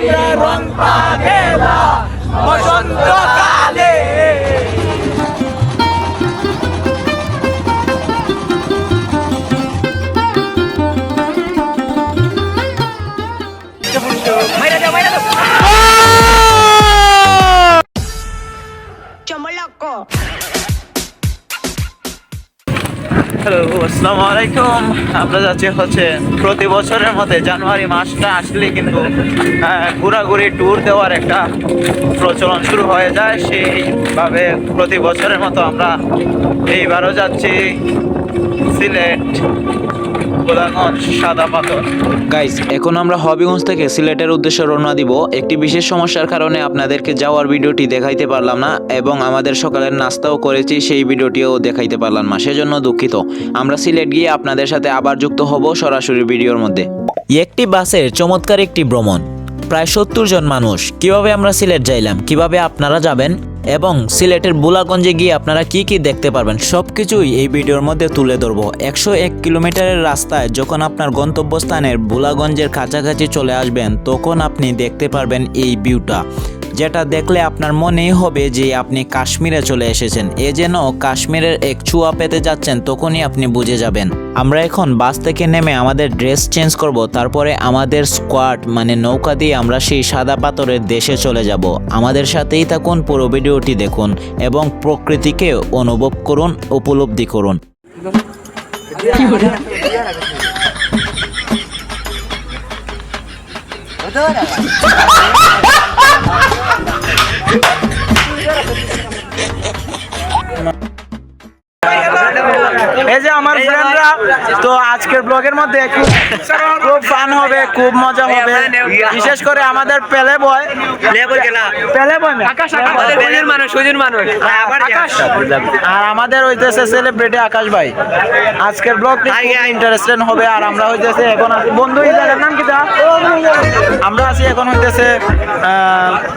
আমরা রং পাগেলা বসন্তকালে আসসালামু আলাইকুম। আমরা যাচ্ছি হচ্ছে প্রতি বছরের মধ্যে জানুয়ারি মাসটা আসলে কিন্তু ঘোরাঘুরি ট্যুর দেওয়ার একটা প্রচলন শুরু হয়ে যায়। সেইভাবে প্রতি বছরের মতো আমরা এইবারও যাচ্ছি সিলেট। গাইস এখন আমরা হবিগঞ্জ থেকে সিলেটের উদ্দেশ্যে রওনা দিব। একটি বিশেষ সমস্যার কারণে আপনাদেরকে যাওয়ার ভিডিওটি দেখাইতে পারলাম না এবং আমাদের সকালের নাস্তাও করেছি, সেই ভিডিওটিও দেখাইতে পারলাম না, সেজন্য দুঃখিত। আমরা সিলেট গিয়ে আপনাদের সাথে আবার যুক্ত হব সরাসরি ভিডিওর মধ্যে। একটি বাসের চমৎকার একটি ভ্রমণ। প্রায় সত্তর জন মানুষ। কীভাবে আমরা সিলেট যাইলাম? কীভাবে আপনারা যাবেন? এবং সিলেটের বুলাগঞ্জে গিয়ে আপনারা কি কি দেখতে পারবেন সব কিছুই এই ভিডিওর মধ্যে তুলে ধরবো। একশো এক কিলোমিটারের রাস্তায় যখন আপনার গন্তব্যস্থানের বুলাগঞ্জের কাছাকাছি চলে আসবেন, তখন আপনি দেখতে পারবেন এই ভিউটা যেটা দেখলে আপনার মনেই হবে যে আপনি কাশ্মীরে চলে এসেছেন। এ যেন কাশ্মীরের এক ছুয়া পেতে যাচ্ছেন, তখনই আপনি বুঝে যাবেন। আমরা এখন বাস থেকে নেমে আমাদের ড্রেস চেঞ্জ করব, তারপরে আমাদের স্কোয়াড মানে নৌকা দিয়ে আমরা সেই সাদা পাথরের দেশে চলে যাব। আমাদের সাথেই থাকুন পুরো ভিডিওটি দেখুন এবং প্রকৃতিকে অনুভব করুন, উপলব্ধি করুন। Thank you. ব্লগের মধ্যে খুব ফান হবে খুব মজা হবে। বিশেষ করে আমাদের পেলে বয় পেলে বয় না? সুজুর মানুষ সুজুর মানুষ। আর আমাদের হইতেছে সেলিব্রিটি আকাশ ভাই। আজকের ব্লগ ইন্টারেস্টেড হবে আর আমরা হইতেছে এখন আছি বন্ধু এই জায়গার নাম কি আমরা আছি এখন হইতেছে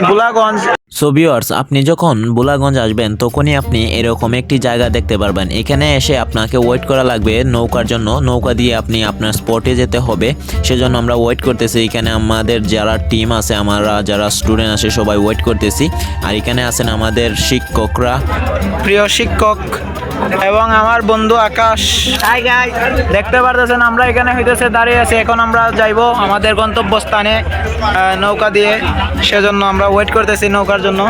গোলাগঞ্জ সো ভিউয়ার্স আপনি যখন বুলাগঞ্জ আসবেন তখনই আপনি এরকম একটি জায়গা দেখতে পারবেন। এখানে এসে আপনাকে ওয়েট করা লাগবে নৌকার জন্য। নৌকা দিয়ে আপনি আপনার স্পটে যেতে হবে। সেজন্য আমরা ওয়েট করতেছি। এখানে আমাদের যারা টিম আছে আমরা যারা স্টুডেন্ট আছে সবাই ওয়েট করতেছি। আর এখানে আছেন আমাদের শিক্ষকরা। প্রিয় শিক্ষক এবং আমার বন্ধু আকাশ। দেখতে পারতেছেন আমরা এখানে হইতেছে দাঁড়িয়ে আছি। এখন আমরা যাইব আমাদের গন্তব্যস্থানে আহ, নৌকা দিয়ে। সেজন্য আমরা ওয়েট করতেছি নৌকার জন্য।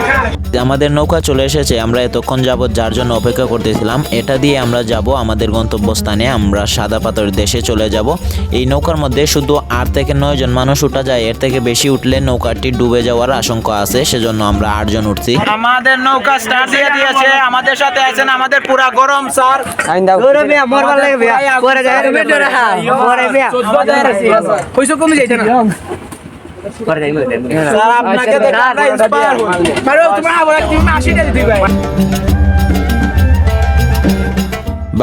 আমাদের নৌকা চলে এসেছে। আমরা এতক্ষণ যাবৎ যার জন্য অপেক্ষা করতেছিলাম এটা দিয়ে আমরা যাব আমাদের গন্তব্যস্থানে। আমরা সাদা পাথর দেশে চলে যাব। এই নৌকার মধ্যে শুধু আট থেকে নয় জন মানুষ উঠা যায়। এর থেকে বেশি উঠলে নৌকাটি ডুবে যাওয়ার আশঙ্কা আছে সেজন্য আমরা আটজন উঠছি। আমাদের নৌকা স্টার্ট দিয়ে দিয়েছে। আমাদের সাথে আছেন আমাদের পুরা গরম স্যার। কইছো কমে যাইছে না। স্যার আপনাকে দেখে আমরা inspire হই। পারো তোমার আবার আসি দিতে দিবে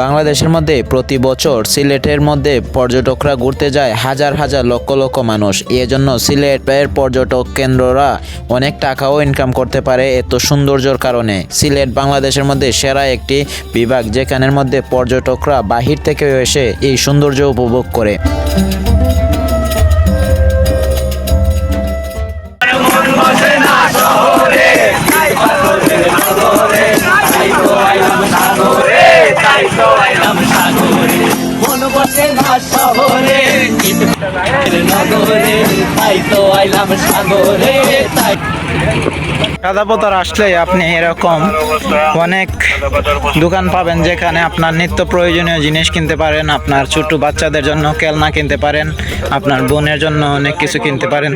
বাংলাদেশের মধ্যে প্রতি বছর সিলেটের মধ্যে পর্যটকরা ঘুরতে যায় হাজার হাজার লক্ষ লক্ষ মানুষ। এজন্য সিলেটের পর্যটক কেন্দ্ররা অনেক টাকাও ইনকাম করতে পারে এত সৌন্দর্যর কারণে। সিলেট বাংলাদেশের মধ্যে সেরা একটি বিভাগ যেখানের মধ্যে পর্যটকরা বাহির থেকে এসে এই সৌন্দর্য উপভোগ করে। মন সাদাপতার আসলে আপনি এরকম অনেক দোকান পাবেন যেখানে আপনার নিত্য প্রয়োজনীয় জিনিস কিনতে পারেন, আপনার ছোট বাচ্চাদের জন্য খেলনা কিনতে পারেন, আপনার বোনের জন্য অনেক কিছু কিনতে পারেন।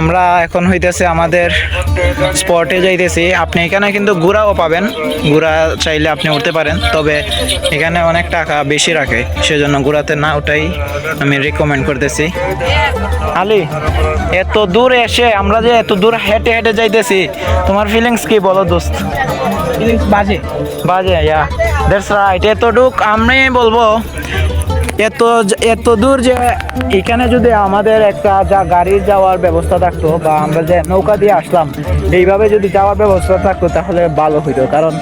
আমরা এখন হইতেছে আমাদের স্পটে যাইতেছি। আপনি এখানে কিন্তু ঘোড়াও পাবেন। ঘোড়া চাইলে আপনি উঠতে পারেন। তবে এখানে অনেক টাকা বেশি রাখে। সেজন্য ঘোড়াতে না ওটাই আমি রিকমেন্ড করতেছি। আলি এত দূর এসে আমরা যে এত দূর হেঁটে হেঁটে যাইতেছি তোমার ফিলিংস কি বলো দোস্ত? বাজে। বাজে ইয়া দ্যাটস রাইট এতটুক আমি বলব। এত এত দূর যে এখানে যদি আমাদের একটা যা গাড়ির যাওয়ার ব্যবস্থা থাকতো বা আমরা যে নৌকা দিয়ে আসলাম এইভাবে যদি যাওয়ার ব্যবস্থা থাকতো তাহলে ভালো হইতো। কারণ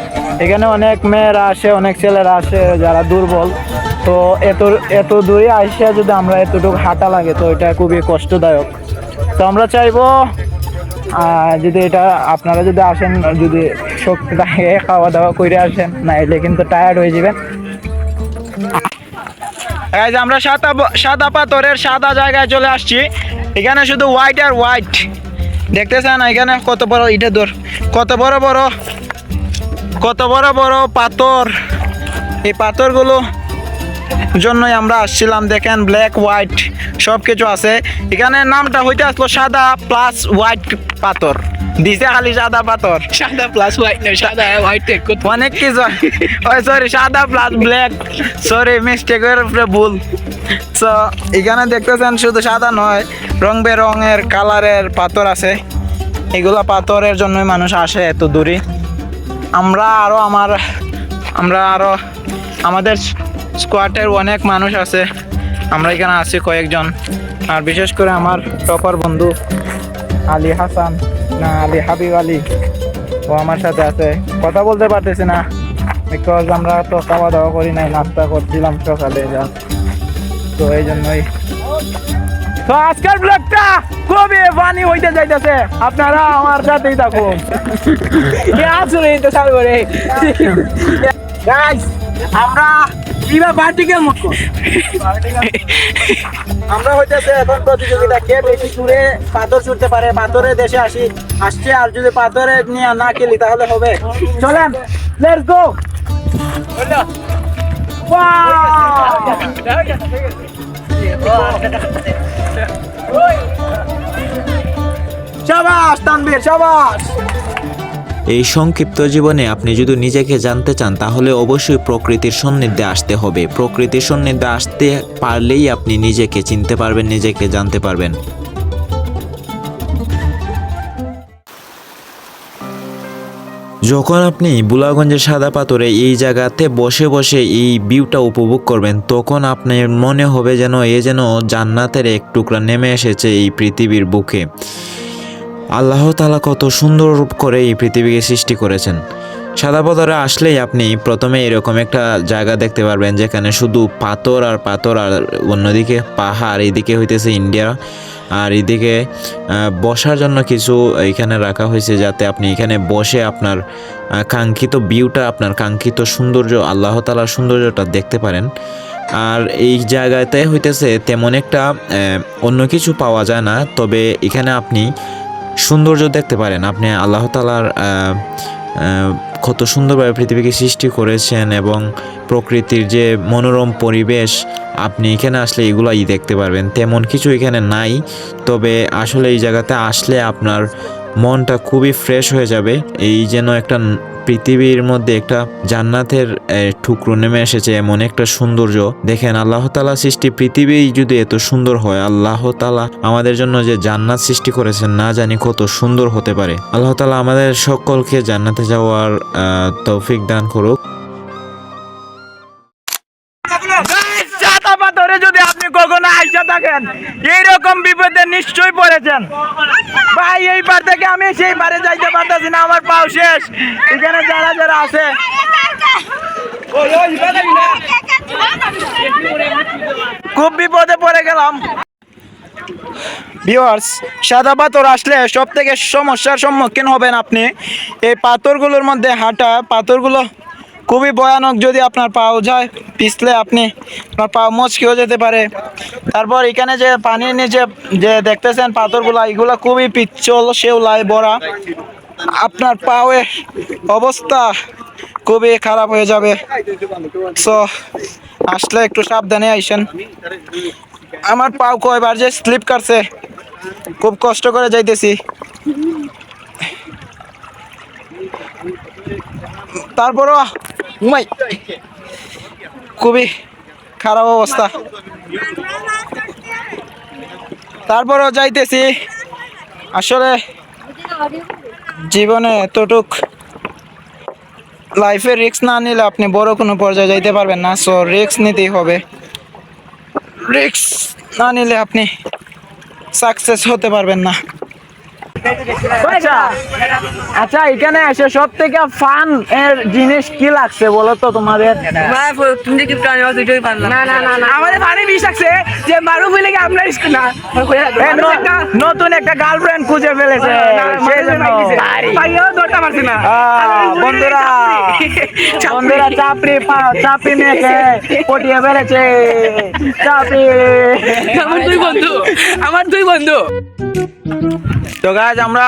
এখানে অনেক মেয়েরা আসে অনেক ছেলেরা আসে যারা দুর্বল। তো এত এত দূরে আসিয়া যদি আমরা এতটুকু হাঁটা লাগে, তো এটা খুবই কষ্টদায়ক। তো আমরা চাইব যদি এটা আপনারা যদি আসেন, যদি শক্তি থাকে খাওয়া দাওয়া করে আসেন না এলে কিন্তু টায়ার্ড হয়ে যাবেন। আমরা সাদা সাদা পাথরের সাদা জায়গায় চলে আসছি। এখানে শুধু হোয়াইট আর হোয়াইট দেখতেছেন এখানে কত বড় ইটা দূর? কত বড় বড়, কত বড় বড় পাথর। এই পাথরগুলো জন্যই আমরা আসছিলাম দেখেন ব্ল্যাক হোয়াইট সব কিছু আছে। এখানে নামটা হইতে আসলো সাদা প্লাস হোয়াইট পাথর। দিছে খালি সাদা পাথর। সাদা প্লাস হোয়াইট না সাদা হোয়াইট অনেক কিছু ওই সরি সাদা প্লাস ব্ল্যাক সরি মিস্টেকের উপরে ভুল। সো এখানে দেখতেছেন শুধু সাদা নয় রং বেরঙের কালারের পাথর আছে। এগুলা পাথরের জন্যই মানুষ আসে এত দূরে। আমরা আরও আমার আমরা আরও আমাদের স্কোয়াডের অনেক মানুষ আছে। আমরা এখানে আছি কয়েকজন। আর বিশেষ করে আমার টপার বন্ধু আলী হাসান না আলী হাবিব আলী ও আমার সাথে আছে। কথা বলতে পারতেছি না বিকজ আমরা তো খাওয়া দাওয়া করি নাই নাস্তা করছিলাম সকালে যা। তো এই জন্যই। তো আজকের ব্লগটা খুবই ফানি হইতে যাইতেছে। আপনারা আমার সাথেই থাকুন। আসলে করে গাইস আমরা কিবা পার্টিকেল মত আমরা হইতেছে এখন প্রতিযোগিতা কে বেশি দূরে পাথর ছুটতে পারে পাথরের দেশে আসি আসছে আর যদি পাথরে নিয়ে না খেলি তাহলে হবে? চলেন লেটস গো শাবাশ তানবীর শাবাশ এই সংক্ষিপ্ত জীবনে আপনি যদি নিজেকে জানতে চান, তাহলে অবশ্যই প্রকৃতির সান্নিধ্যে আসতে হবে। প্রকৃতির সান্নিধ্যে আসতে পারলেই আপনি নিজেকে চিনতে পারবেন, নিজেকে জানতে পারবেন। যখন আপনি বুলাগঞ্জের সাদা পাথরে এই জায়গাতে বসে বসে এই ভিউটা উপভোগ করবেন, তখন আপনার মনে হবে যেন এ যেন জান্নাতের এক টুকরা নেমে এসেছে এই পৃথিবীর বুকে। আল্লাহ তালা কত সুন্দর রূপ করে এই পৃথিবীকে সৃষ্টি করেছেন। সাদা পাথরে আসলেই আপনি প্রথমে এরকম একটা জায়গা দেখতে পারবেন যেখানে শুধু পাথর আর পাথর আর অন্যদিকে পাহাড়, এদিকে হইতেছে ইন্ডিয়া আর এদিকে বসার জন্য কিছু এখানে রাখা হয়েছে যাতে আপনি এখানে বসে আপনার কাঙ্ক্ষিত ভিউটা, আপনার কাঙ্ক্ষিত সৌন্দর্য, আল্লাহ তালার সৌন্দর্যটা দেখতে পারেন। আর এই জায়গাতে হইতেছে তেমন একটা অন্য কিছু পাওয়া যায় না, তবে এখানে আপনি সৌন্দর্য দেখতে পারেন। আপনি আল্লাহ তালার কত সুন্দরভাবে পৃথিবীকে সৃষ্টি করেছেন এবং প্রকৃতির যে মনোরম পরিবেশ আপনি এখানে আসলে এগুলাই দেখতে পারবেন। তেমন কিছু এখানে নাই। তবে আসলে এই জায়গাতে আসলে আপনার মনটা খুবই ফ্রেশ হয়ে যাবে। এই যেন একটা পৃথিবীর মধ্যে একটা জান্নাতের ঠুকরো নেমে এসেছে, এমন একটা সৌন্দর্য। দেখেন, আল্লাহ তালা সৃষ্টি পৃথিবী যদি এত সুন্দর হয়, আল্লাহ তালা আমাদের জন্য যে জান্নাত সৃষ্টি করেছেন, না জানি কত সুন্দর হতে পারে। আল্লাহ তালা আমাদের সকলকে জান্নাতে যাওয়ার তৌফিক দান করুক। বিপদে নিশ্চয়ই পড়েছেন। ভাই, এই পার থেকে আমি সেই পারে যাইতে পারতেছি না, আমার পাও শেষ। এখানে যারা যারা আছে। খুব বিপদে পড়ে গেলাম। ভিউয়ার্স সাদা পাথর আসলে সব থেকে সমস্যার সম্মুখীন হবেন আপনি। এই পাথরগুলোর মধ্যে হাঁটা, পাথরগুলো খুবই ভয়ানক যদি আপনার পাও যায়, পিছলে আপনি আপনার পা মচকেও যেতে পারে। তারপর এখানে যে পানির নিচে যে দেখতেছেন পাথরগুলো, এগুলো খুবই পিচ্ছল শেওলায় ভরা। আপনার পাওয়ের অবস্থা খুবই খারাপ হয়ে যাবে। সো, আসলে একটু সাবধানে আইসেন। আমার পাও কয়বার যে স্লিপ কাটছে, খুব কষ্ট করে যাইতেছি। তারপরও খুবই খারাপ অবস্থা। তারপরও যাইতেছি। আসলে জীবনে এতটুক লাইফে রিস্ক না নিলে আপনি বড় কোনো পর্যায়ে যাইতে পারবেন না। সো রিস্ক নিতেই হবে। রিস্ক না নিলে আপনি সাকসেস হতে পারবেন না। আচ্ছা আচ্ছা এখানে এসে সব থেকে ফান এর জিনিস কি লাগছে বলো তো তোমাদের? তুমি কি প্রাণ দুটোই পারলাম না না না আমাদের পানি বিষ লাগছে যে মারু বলে কি আমরা স্কুল না নতুন একটা গার্লফ্রেন্ড খুঁজে ফেলেছে। পাইও না বন্ধুরা বন্ধুরা চাপড়ি পা- চাপড়ি মেয়েকে পটিয়ে ফেলেছে। চাপড়ি। আমার দুই বন্ধু। আমার দুই বন্ধু। তো গাছ আমরা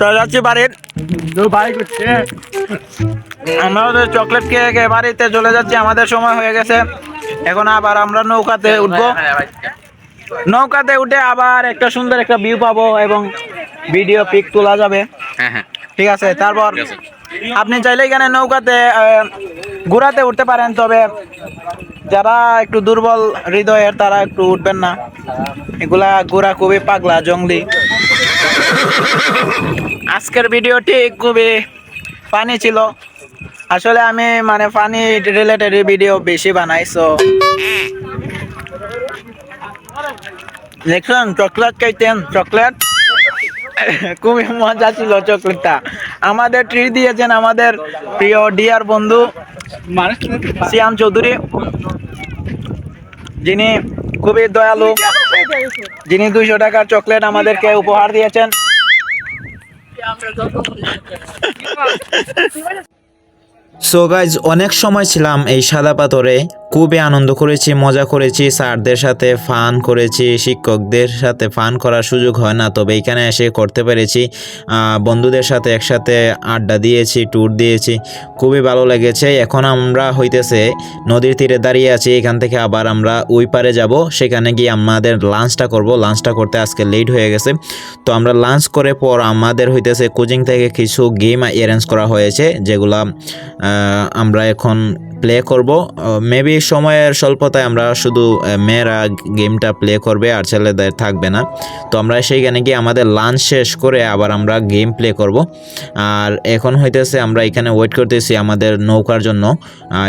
চলে যাচ্ছি বাড়ির। আমরা চকলেট খেয়ে বাড়িতে চলে যাচ্ছি আমাদের সময় হয়ে গেছে। এখন আবার আমরা নৌকাতে উঠবো। নৌকাতে উঠে আবার একটা সুন্দর একটা ভিউ পাবো এবং ভিডিও পিক তোলা যাবে। ঠিক আছে তারপর আপনি চাইলে এখানে নৌকাতে ঘোরাতে উঠতে পারেন তবে যারা একটু দুর্বল হৃদয়ের তারা একটু উঠবেন না। এগুলা ঘোরা খুবই পাগলা জঙ্গলি। আজকের ভিডিওটি খুবই ফানি ছিল। আসলে আমি মানে ফানি রিলেটেড ভিডিও বেশি বানাই সো দেখছেন চকলেট খাইতেন চকলেট খুবই মজা ছিল চকলেটটা আমাদের ট্রি দিয়েছেন আমাদের প্রিয় ডিয়ার বন্ধু সিয়াম চৌধুরী। যিনি খুবই দয়ালু। যিনি দুইশো টাকার চকলেট আমাদেরকে উপহার দিয়েছেন। সো গাইজ অনেক সময় ছিলাম এই সাদা পাথরে। খুবই আনন্দ করেছি, মজা করেছি, স্যারদের সাথে ফান করেছি, শিক্ষকদের সাথে ফান করার সুযোগ হয় না, তবে এখানে এসে করতে পেরেছি। বন্ধুদের সাথে একসাথে আড্ডা দিয়েছি ট্যুর দিয়েছি, খুবই ভালো লেগেছে। এখন আমরা হইতেছে নদীর তীরে দাঁড়িয়ে আছি, এখান থেকে আবার আমরা ওই পারে যাব, সেখানে গিয়ে আমাদের লাঞ্চটা করব। লাঞ্চটা করতে আজকে লেট হয়ে গেছে। তো আমরা লাঞ্চ করে পর আমাদের হইতেছে কোচিং থেকে কিছু গেম অ্যারেঞ্জ করা হয়েছে, যেগুলা আমরা এখন প্লে করব। মেবি সময়ের স্বল্পতায় আমরা শুধু মেয়েরা গেমটা প্লে করবে আর ছেলেদের থাকবে না। তো আমরা সেইখানে গিয়ে আমাদের লাঞ্চ শেষ করে আবার আমরা গেম প্লে করব। আর এখন হইতেছে আমরা এখানে ওয়েট করতেছি আমাদের নৌকার জন্য।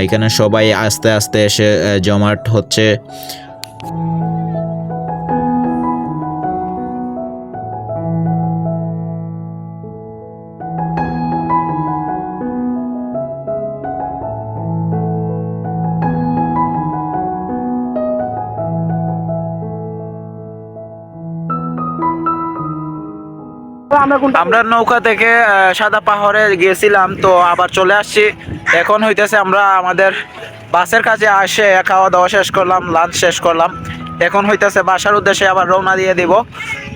এখানে সবাই আস্তে আস্তে এসে জমাট হচ্ছে। আমরা নৌকা থেকে সাদা পাহাড়ে গিয়েছিলাম তো আবার চলে আসছি। এখন হইতেছে আমরা আমাদের বাসের কাছে আসে খাওয়া দাওয়া শেষ করলাম লাঞ্চ শেষ করলাম। এখন হইতেছে বাসার উদ্দেশ্যে আবার রওনা দিয়ে দিব।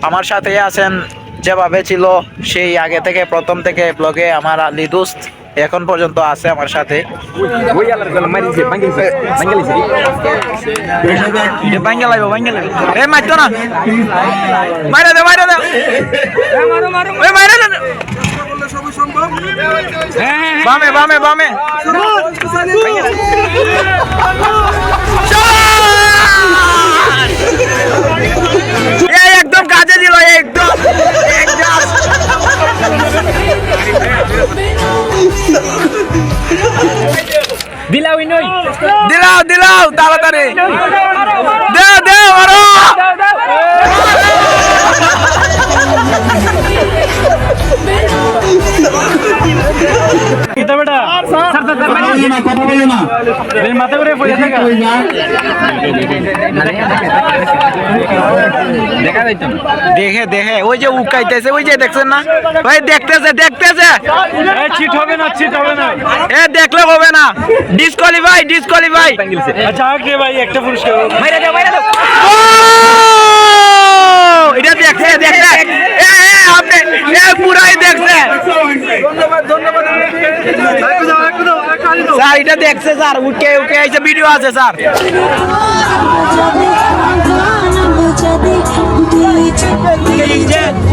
আমার সাথে আছেন যেভাবে ছিল সেই আগে থেকে প্রথম থেকে ব্লগে আমার আলি দোস্ত। এখন পর্যন্ত আছে আমার সাথে। একদম কাজে দিল একদম। একদম। দিলাউই ইনই। দিলাও দিলাও তাড়াতাড়ি। দে দে আরও। দেখে দেখে। ওই যে উকাইতেছে ওই যে দেখছেন না? ভাই দেখতেছে দেখতেছে। চিট হবে না চিট হবে না। এ দেখলে হবে না। ডিসকোয়ালিফাই ডিসকোয়ালিফাই আচ্ছা ভাই একটা পুরস্কার। মাইরা দাও মাইরা দাও এটা আপনি এ পুরাই দেখছে। স্যার এটা দেখছে স্যার। উঠে উঠে এসে ভিডিও আছে স্যার। डीजे